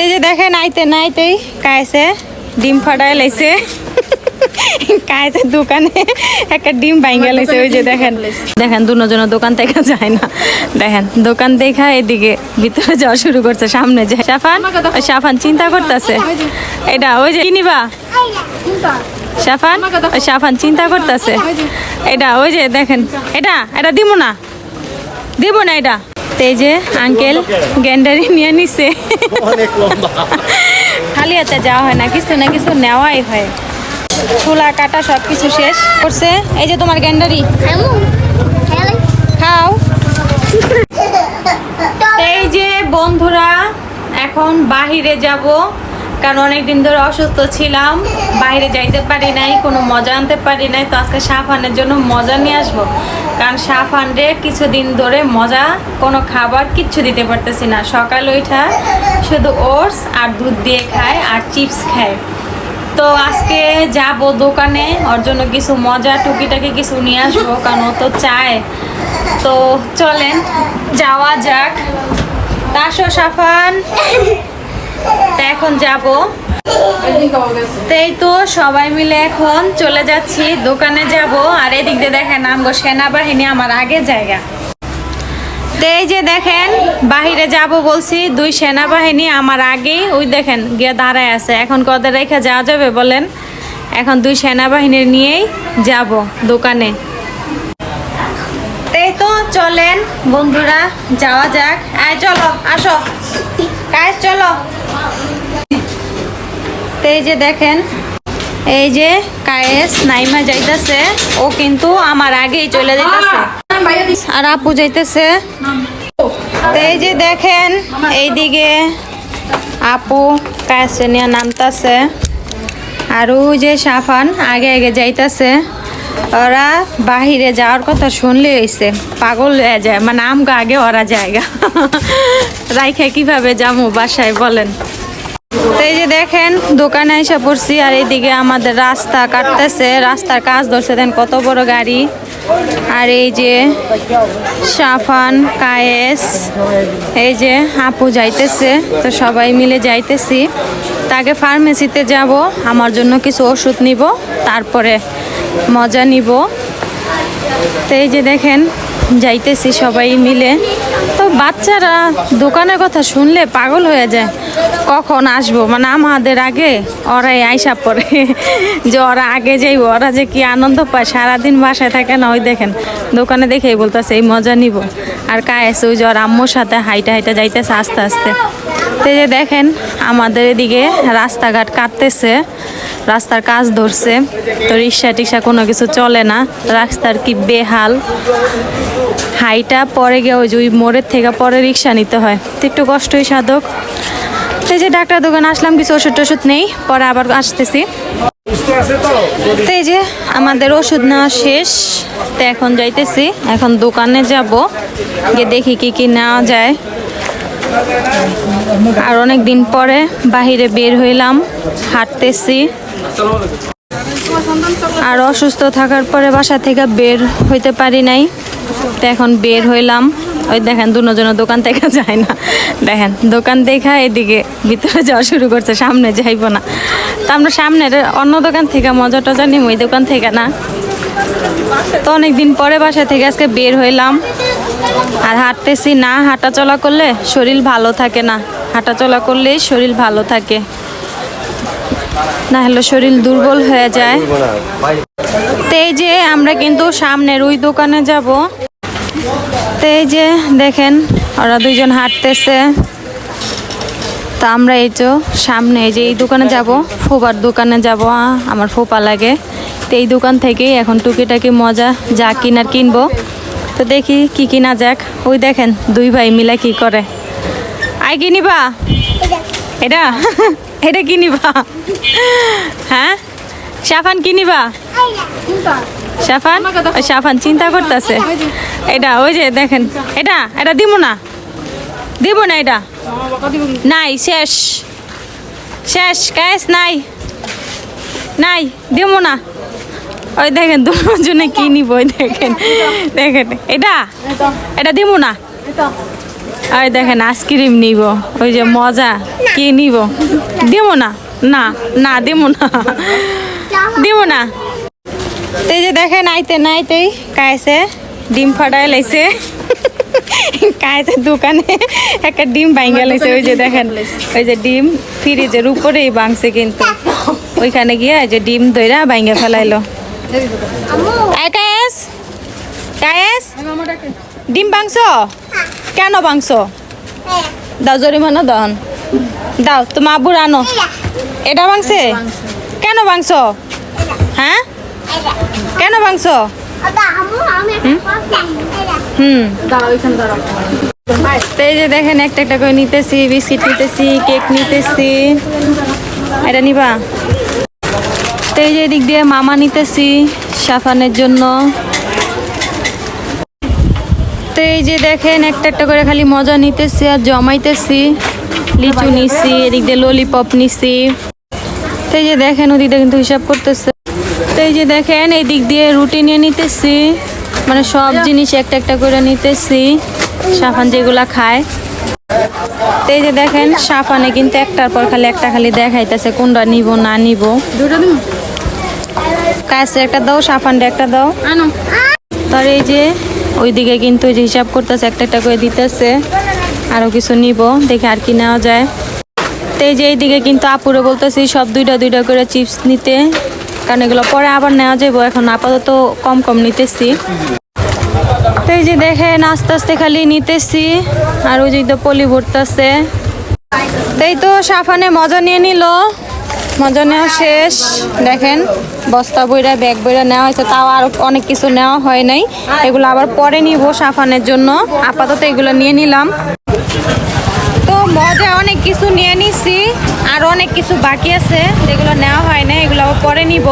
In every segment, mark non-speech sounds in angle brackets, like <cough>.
এই যে দেখেন আইতে নাইতেই কায়সে ডিম ফাটাই লাইছে। কায়সে দোকানে একটা ডিম ভাঙ্গা লাইছে। ওই যে দেখেন দেখেন দুজনের দোকান থেকে যায় না। দেখেন দোকান দেখা এদিকে ভিতরে যাওয়া শুরু করছে সামনে যে সাফান ওই সাফান চিন্তা করতেছে। এটা ওই যে কিনিবা সাফান ওই সাফান চিন্তা করতেছে। এটা ওই যে দেখেন এটা এটা দিব না। দিব না এটা। এই যে আঙ্কেল গ্যান্ডারি নিয়ে নিছে। খালি হাতে যাওয়া হয় না কিছু না কিছু নেওয়াই হয়। চুলা কাটা সব কিছু শেষ। করছে? এই যে তোমার গ্যান্ডারি খাও। এই যে বন্ধুরা এখন বাহিরে যাব কারণ অনেকদিন ধরে অসুস্থ ছিলাম। বাইরে যাইতে পারি নাই কোনো মজা আনতে পারি নাই তো আজকে সাফানের জন্য মজা নিয়ে আসব। কারণ সাফানরে কিছুদিন ধরে মজা, কোনো খাবার কিচ্ছু দিতে পারতেছি না। সকাল ওইটা শুধু ওটস আর দুধ দিয়ে খায় আর চিপস খায়। তো আজকে যাব দোকানে, ওর জন্য কিছু মজা টুকিটাকি কিছু নিয়ে আসব, কারণ ও তো চায়। তো চলেন, যাওয়া যাক। তা আসো সাফান তা এখন যাব। তাই তো সবাই মিলে এখন চলে যাচ্ছি, দোকানে যাব। আর এদিক দিয়ে দেখেন আমগো সেনাবাহিনী আমার আগে জায়গা। এই যে দেখেন, বাহিরে যাব বলছি, দুই সেনাবাহিনী আমার আগেই, ওই দেখেন গিয়ে দাঁড়ায় আছে। এখন কদের রেখে যাওয়া যাবে বলেন। এখন দুই সেনাবাহিনীর নিয়েই যাব দোকানে। এই তো চলেন বন্ধুরা, যাওয়া যাক। আয়, চলো, আসো। কাজ চলো। তো এই যে দেখেন, এই যে কায়েস নাইমা যাইতেছে, ও কিন্তু আমার আগেই চলে যাইতেছে। আর আপু যাইতেছে। এই যে দেখেন, এইদিকে আপু কায়েসে নিয়ে নামতাছে। আর ওই যে সাফান আগে আগে যাইতাছে। ওরা বাহিরে যাওয়ার কথা শুনলে হইছে। পাগল হয়ে যায়। মানে আমগো আগে ওরা জায়গা <laughs> রাইখে কীভাবে যাব বাসায় বলেন। এই যে দেখেন, দোকানে এসে পড়ছি আর এইদিকে আমাদের রাস্তা কাটতেছে, রাস্তার কাজ ধরছে। দেন কত বড় গাড়ি। আর এই যে সাফান কায়েস, এই যে আপু যাইতেছে, তো সবাই মিলে যাইতেছি। তাকে ফার্মেসিতে যাব, আমার জন্য কিছু ওষুধ নিব, তারপরে মজা নিব। তো এই যে দেখেন, যাইতেছি সবাই মিলে। বাচ্চারা দোকানের কথা শুনলে পাগল হয়ে যায়। কখন আসব? মানে আমাদের আগে ওরাই আইসা পড়ে, যে ওরা আগে যাইব, ওরা যে কি আনন্দ পায়, সারাদিন বাসায় থাকে না, ওই দেখেন, দোকানে দেখেই বলতেছে, এই মজা নিব। আর কায়েছে ওই যে ওর আম্মুর সাথে হাইটা হাইটা যাইতেছে আস্তে আস্তে। তো যে দেখেন, আমাদের এদিকে রাস্তাঘাট কাটতেছে, রাস্তার কাজ ধরছে, তো রিক্সা টিক্সা কোনো কিছু চলে না, রাস্তার কি বেহাল। হাইটা পরে গিয়ে ওই যে ওই মোড়ের থেকে পরে রিক্সা নিতে হয়। তো একটু কষ্টই সাধক। এই যে ডাক্তার দোকানে আসলাম, কিছু ওষুধ টষুধ নেই, পরে আবার আসতেছি। তো এই যে আমাদের ওষুধ নেওয়া শেষ। তো এখন যাইতেছি, এখন দোকানে যাব, গিয়ে দেখি কি কি নেওয়া যায়। আর অনেক দিন পরে বাহিরে বের হইলাম, হাঁটতেছি। আর অসুস্থ থাকার পরে বাসা থেকে বের হইতে পারি নাই। তো এখন বের হইলাম। ওই দেখেন, দুজনের দোকান থেকে যায় না। দেখেন, দোকান দেখা এদিকে ভিতরে যাওয়া শুরু করছে, সামনে যাইব না। তো আমরা সামনের অন্য দোকান থেকে মজা টজা নিম ওই দোকান থেকে না। তো অনেক দিন পরে বাসা থেকে আজকে বের হইলাম। আর হাঁটতেছি না হাঁটা চলা করলে শরীর ভালো থাকে না। হাঁটা চলা করলেই শরীর ভালো থাকে। না হলে শরীর দুর্বল হয়ে যায়। তো এই যে আমরা কিন্তু সামনের ওই দোকানে যাব। তো এই যে দেখেন, ওরা দুইজন হাঁটতেছে। তা আমরা এই তো সামনে এই যে এই দোকানে যাব, ফোপার দোকানে যাব আমার ফোপা লাগে। তো এই দোকান থেকেই এখন টুকিটাকি মজা যা কিনার কিনবো। তো দেখি কি কিনা যাক। ওই দেখেন, দুই ভাই মিলা কি করে। আই কিনিবা। এটা? এটা কিনিবা হ্যাঁ? সাফান কিনিবা সাফান ওই সাফান চিন্তা করতেছে। এটা, ওই যে দেখেন। এটা এটা দিব না? দিব না এটা? নাই, শেষ। শেষ ক্যাশ নাই। নাই দিব না। ওই দেখেন, দুজনে কি নিব, ওই দেখেন। দেখেন, এটা? এটা দিব না? ওই দেখেন আইসক্রিম নিব। ওই যে মজা। কি নিব? দিব না। না না দিব না। দিব না। এই যে দেখেন আইতে না আইতেই কায়েছে ডিম ফাটাই লাইছে। কায়েছে দোকানে একটা ডিম ভাঙ্গা লাইছে। ওই যে দেখেন ওই যে ডিম ফ্রিজের উপরেই ভাঙছে কিন্তু। ওইখানে গিয়ে ওই যে ডিম দইরা ভাঙ্গা ফেলাইলো। কায়েস কায়েস ডিম ভাঙছ? কেন ভাঙছ? দাও জরিমানা দন দাও তোমার আব্বুর আনো এটা ভাঙছে? কেন ভাঙছ? হ্যাঁ কেন ভাঙছ? হুম। তো এই যে দেখেন, একটা একটা করে নিতেছি, বিস্কিট নিতেছি, কেক নিতেছি। এটা নিবা। তো এই যে এদিক দিয়ে মামা নিতেছি, সাফানের জন্য। তো এই যে দেখেন একটা একটা করে খালি মজা নিতেছি আর জমাইতেছি। লিচু নিছি এদিক দিয়ে ললিপপ নিছি। তো এই যে দেখেন ওদিক দিয়ে কিন্তু হিসাব করতেছে। তো এই যে দেখেন এই দিক দিয়ে রুটি নিয়ে নিতেছি। মানে সব জিনিস একটা একটা করে নিতেছি। সাফান যেগুলা খায়। তো এই যে দেখেন সাফানে কিন্তু একটার পর খালি একটা খালি দেখাইতেছে কোনটা নিব না নিব। কাছে একটা দাও সাফানটা একটা দাও। তার এই যে ওইদিকে কিন্তু যে হিসাব করতেছে, একটা একটা করে দিতেছে। আরও কিছু নিব, দেখে আর কি নেওয়া যায়। তো এই যে এইদিকে কিন্তু আপুরে বলতেছি, সব দুইটা দুইটা করে চিপস নিতে। কারণ এগুলো পরে আবার নেওয়া যাব এখন আপাতত কম কম নিতেছি। তো এই যে দেখেন, আস্তে আস্তে খালি নিতেছি। আর ওই যে তো পলি ভরতেছে। তো এই তো সাফানে মজা নিয়ে নিল। মজা নেওয়া শেষ। দেখেন, বস্তা বইরা, ব্যাগ বইরা নেওয়া হয়েছে। তাও আর অনেক কিছু নেওয়া হয় নাই। এগুলো আবার পরে নিব সাফানের জন্য। আপাতত এগুলো নিয়ে নিলাম। তো মজা, অনেক কিছু নিয়ে নিছি। আর অনেক কিছু বাকি আছে। যেগুলো নেওয়া হয় না এগুলো আবার পরে নিব।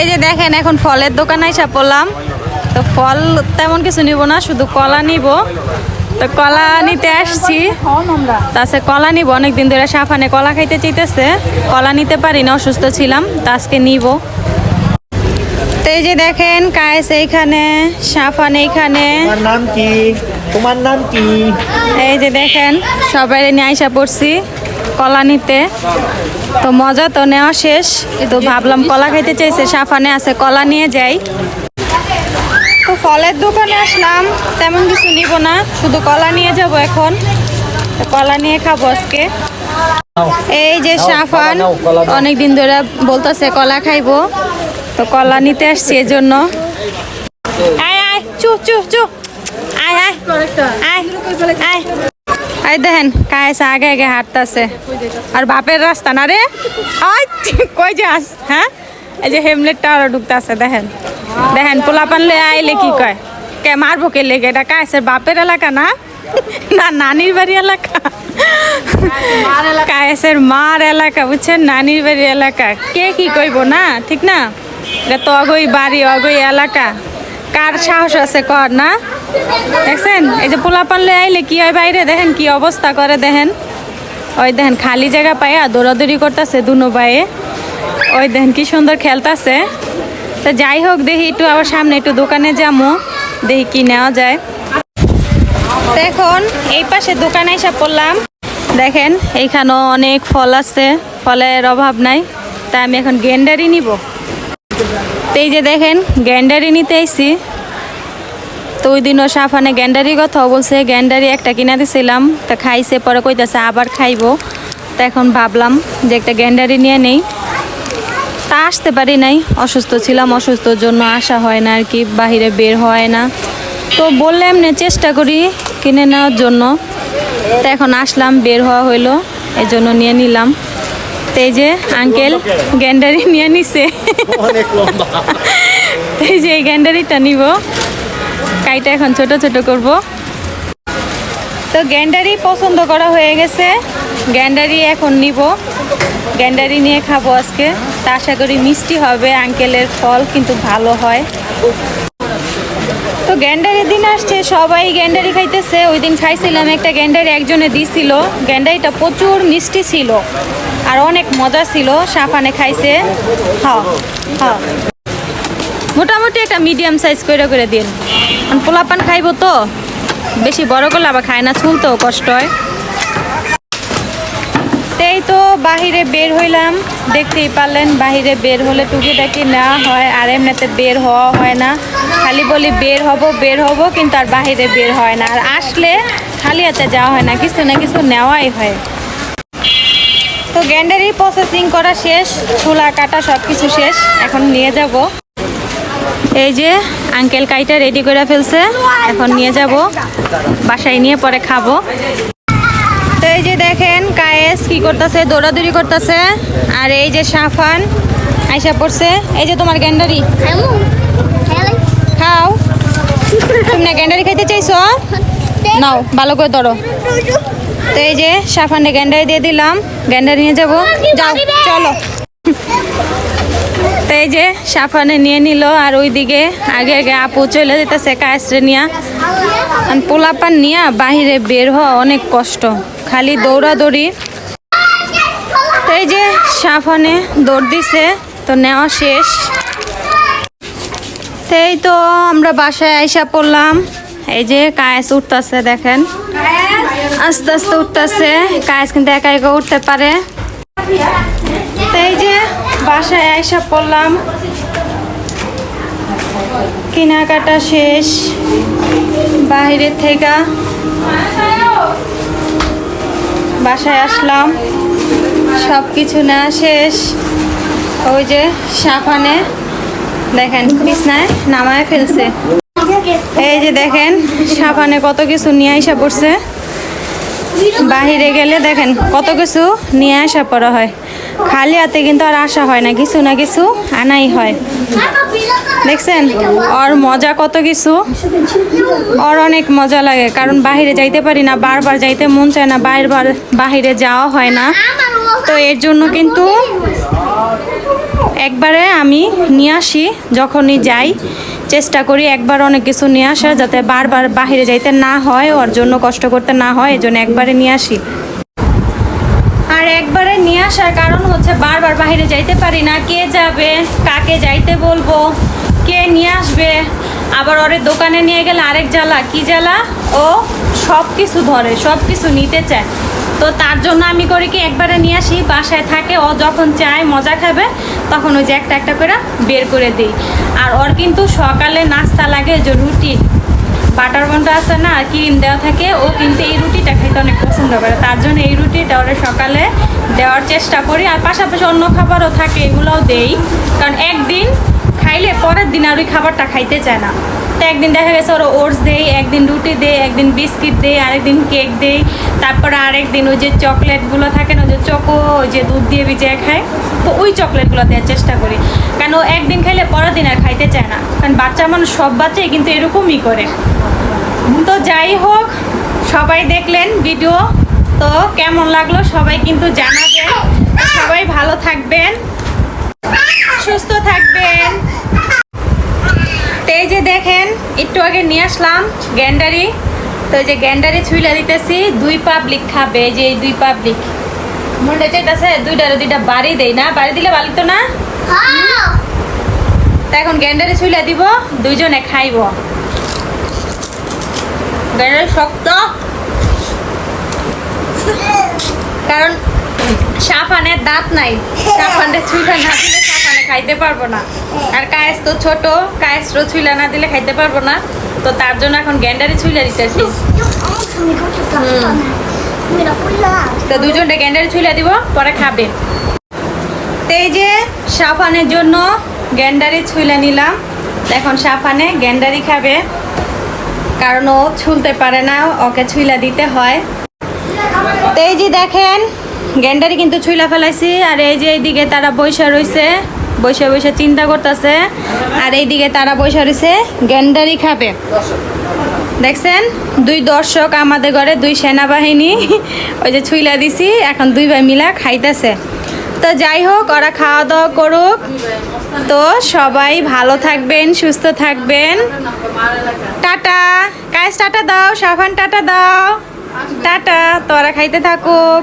এই যে দেখেন, এখন ফলের দোকানে এসে পড়লাম। তো ফল তেমন কিছু নিব না, শুধু কলা নিব। তো কলা নিতে আসছি। তাছে কলা নিব অনেকদিন ধরে সাফানে কলা খাইতে চাইতেছে। কলা নিতে পারি না অসুস্থ ছিলাম তা আজকে নিব। তো এই যে দেখেন কায়েস এইখানে সাফান এইখানে। নাম কি? তোমার নাম কি? এই যে দেখেন সবাই নিয়ে আইসা পড়ছি কলা নিতে। তো মজা তো নেওয়া শেষ তো ভাবলাম কলা খাইতে চাইছে সাফানে আছে কলা নিয়ে যাই। তো ফলের দোকানে আসলাম তেমন কিছু নিব না শুধু কলা নিয়ে যাব এখন। কলা নিয়ে খাব আজকে। এই যে সাফান নাও, কলা নাও। অনেক দিন ধরে বলতেছে কলা খাইবো তো কলা নিতে আসছি এর জন্য আয় আয় চু চু চু। আয় আয় আয় আয়। আয় দেখেন কায়েসে আগে আগে হাঁটতাছে। আর বাপের রাস্তা না রে? আয় কই যাস হ্যাঁ? এই যে হেমলেট টাওয়ার ঢুকতাছে দেখেন। দেখেন পোলা পানলে আইলে কি কয়? কে মারবো কে লেগে? এটা কায়েসের বাপের এলাকা না? না, নানির বাড়ি এলাকা। কায়েসের মার এলাকা, বুঝছেন? নানির বাড়ি এলাকা। কে কি কইব না? ঠিক না? এটা তো অগই বাড়ি, অগই এলাকা। কার সাহস আছে কর না? দেখছেন? এই যে পোলা পানলে আইলে কি হয় বাইরে? দেখেন কি অবস্থা করে, দেখেন। ওই দেখেন, খালি জায়গা পাইয়া দৌড়াদৌড়ি করতেছে দুনো পায়ে ওই দেখেন কি সুন্দর খেলতাছে। তো যাই হোক, দেখি একটু আবার সামনে একটু দোকানে যাব দেখি কি নেওয়া যায়। এখন এই পাশে দোকানে এসে পড়লাম। দেখেন, এইখানেও অনেক ফল আছে, ফলের অভাব নাই, তাই আমি এখন গেন্ডারি নিব। এই যে দেখেন, গ্যান্ডারি নিতে আইছি। তো ওই দিনও সাফানে গ্যান্ডারি কথা বলছে, গ্যান্ডারি একটা কিনা দিছিলাম, তা খাইছে, পরে কইতাছে আবার খাইবো। তা এখন ভাবলাম যে একটা গ্যান্ডারি নিয়ে নেই। তা আসতে পারি নাই। অসুস্থ ছিলাম অসুস্থর জন্য আসা হয় না আর কি বাহিরে বের হয় না। তো বললে এমনি চেষ্টা করি কিনে নেওয়ার জন্য। তো এখন আসলাম বের হওয়া হইল এই জন্য নিয়ে নিলাম। তো এই যে আঙ্কেল গ্যান্ডারি নিয়ে নিছে। এই যে এই গ্যান্ডারিটা নিব। কাইটা এখন ছোট ছোট করব। তো গ্যান্ডারি পছন্দ করা হয়ে গেছে। গ্যান্ডারি এখন নিব। গ্যান্ডারি নিয়ে খাব আজকে। তা আশা করি মিষ্টি হবে, আঙ্কেলের ফল কিন্তু ভালো হয়। তো গ্যান্ডারি দিন আসছে, সবাই গ্যান্ডারি খাইতেছে। ওই দিন খাইছিলাম, একটা গ্যান্ডারি একজনে দিছিল। গ্যান্ডারিটা প্রচুর মিষ্টি ছিল আর অনেক মজা ছিল। সাফানে খাইছে। হ্যাঁ হ্যাঁ। মোটামুটি একটা মিডিয়াম সাইজ করে করে দিন। পোলাপান খাইবো তো। বেশি বড় করলে আবার খায় না ছুলতেও কষ্ট হয়। এই তো বাহিরে বের হইলাম। দেখতেই পারলেন, বাহিরে বের হলে টুকিটাকি নেওয়া হয়, আর এমনিতে বের হওয়া হয় না। খালি বলি বের হব বের হব, কিন্তু আর বাহিরে বের হয় না। আর আসলে খালি হাতে যাওয়া হয় না, কিছু না কিছু নেওয়াই হয়। তো গ্যান্ডারি প্রসেসিং করা শেষ, চুলা কাটা সব কিছু শেষ, এখন নিয়ে যাব। এই যে আঙ্কেল কাইটা রেডি করে ফেলছে, এখন নিয়ে যাব, বাসায় নিয়ে পরে খাব। দেখেন কায়েস কি করতেছে দৌড়াদৌড়ি করতেছে। আর এই যে সাফান আইসা পড়ছে। এই যে তোমার গ্যান্ডারি। খাও। তুমি না গ্যান্ডারি খাইতে চাইছো? নাও ভালো করে ধরো। তো এই যে সাফানে গ্যান্ডারি দিয়ে দিলাম। গ্যান্ডারি নিয়ে যাব। যাও চলো। এই যে সাফানে নিয়ে নিল আর ওইদিকে আগে আগে আপু চলে যেতেছে কায়েসরে নিয়ে। পোলাপান নিয়ে বাহিরে বের হওয়া অনেক কষ্ট। খালি দৌড়াদৌড়ি। এই যে সাফানে দৌড় দিছে, তো নেওয়া শেষ। এই তো আমরা বাসায় আইসা পড়লাম। এই যে কায়েস উঠতেছে দেখেন। আস্তে আস্তে উঠতেছে কায়েস কিন্তু একা একা উঠতে পারে। বাসায় আইসা পড়লাম। কেনাকাটা শেষ। বাহিরের থেকে বাসায় আসলাম। সব কিছু না শেষ। ওই যে সাফানে দেখেন বিছনায় নামায় ফেলছে। এই যে দেখেন, সাফানে কত কিছু নিয়ে আসা পড়ছে। বাহিরে গেলে দেখেন কত কিছু নিয়ে আসা পড়া হয়। খালি হাতে কিন্তু আর আসা হয় না, কিছু না কিছু আনাই হয়। দেখছেন? ওর মজা কত কিছু। ওর অনেক মজা লাগে, কারণ বাহিরে যাইতে পারি না, বারবার যাইতে মন চায় না, বারবার বাহিরে যাওয়া হয় না। তো এর জন্য কিন্তু একবারে আমি নিয়ে আসি, যখনই যাই, চেষ্টা করি একবার অনেক কিছু নিয়ে আসার, যাতে বারবার বাহিরে যাইতে না হয়, ওর জন্য কষ্ট করতে না হয় এই জন্য একবারে নিয়ে আসি। আর একবারে নিয়ে আসার কারণ হচ্ছে বারবার বাইরে যাইতে পারি না। কে যাবে? কাকে যাইতে বলব? কে নিয়ে আসবে? আবার ওরে দোকানে নিয়ে গেলে আরেক জ্বালা। কি জ্বালা? ও সব কিছু ধরে সব কিছু নিতে চায়। তো তার জন্য আমি করি কি, একবারে নিয়ে আসি, বাসায় থাকে, ও যখন চায়, মজা খাবে, তখন ওই যে একটা একটা করে বের করে দিই। আর ওর কিন্তু সকালে নাস্তা লাগে যে রুটি। বাটার বনটা আছে না, ক্রিম দেওয়া থাকে, ও কিন্তু এই রুটিটা খাইতে অনেক পছন্দ করে। তার জন্য এই রুটিটা ওরা সকালে দেওয়ার চেষ্টা করি, আর পাশাপাশি অন্য খাবারও থাকে, এগুলোও দেই। কারণ একদিন খাইলে পরের দিন আর ওই খাবারটা খাইতে চায় না। তো একদিন দেখা গেছে ওরা ওটস দেই একদিন বিস্কিট দেই আরেকদিন কেক দেই, তারপরে আরেকদিন ওই যে চকলেটগুলো থাকে না যে চকো যে দুধ দিয়ে ভিজিয়ে খায় তো ওই চকলেটগুলো দেওয়ার চেষ্টা করি। কেন একদিন খাইলে পরের দিন আর খাইতে চায় না, কারণ বাচ্চা মানুষ সব বাচ্চাই কিন্তু এরকমই করে। তো যাই হোক, সবাই দেখলেন ভিডিও তো কেমন লাগল সবাই কিন্তু জানাবেন, সবাই ভালো থাকবেন, সুস্থ থাকবেন। তো এই যে দেখেন, একটু আগে নিয়ে আসলাম, গ্যান্ডারি। তো এই যে গ্যান্ডারি ছুইলা দিতেছি দুই পাবলিক খাবে এই যে এই দুই পাবলিক মনে চাইতেছে দুইটারে দুইটা বাড়ি দেই না বাড়ি দিলে ভালো তো না? তা এখন গ্যান্ডারি ছুইলা দিব দুইজনে খাইব। গ্যান্ডারি শক্ত। কারণ সাফানের দাঁত নাই সাফানের ছুইলা না দিলে সাফানে খাইতে পারব না। আর কায়েস তো ছোট কায়েসরও ছুইলা না দিলে খাইতে পারব না। তো তার জন্য এখন গ্যান্ডারি ছুইলা দিতেছি। তো দুজনটা গ্যান্ডারি ছুইলা দিব, পরে খাবে। তো এই যে সাফানের জন্য গ্যান্ডারি ছুইলা নিলাম। এখন সাফানে গ্যান্ডারি খাবে, কারণ ও ছুলতে পারে না, ওকে ছুইলা দিতে হয়। তো এই যে দেখেন, গ্যান্ডারি কিন্তু ছুইলা ফেলাইছি, আর এই যে এইদিকে তারা বৈশা রইছে। বসে বসে চিন্তা করতেছে। আর এইদিকে তারা বৈশা রইছে গ্যান্ডারি খাবে। দেখছেন? দুই দর্শক আমাদের ঘরে, দুই সেনাবাহিনী, ওই যে ছুইলা দিছি, এখন দুই ভাই মিলা খাইতেছে। তো যাই হোক, ওরা খাওয়া দাওয়া করুক। তো সবাই ভালো থাকবেন, সুস্থ থাকবেন। টাটা। কাজ টাটা দাও, সাফান টাটা দাও। টাটা, তোরা খাইতে থাকুক।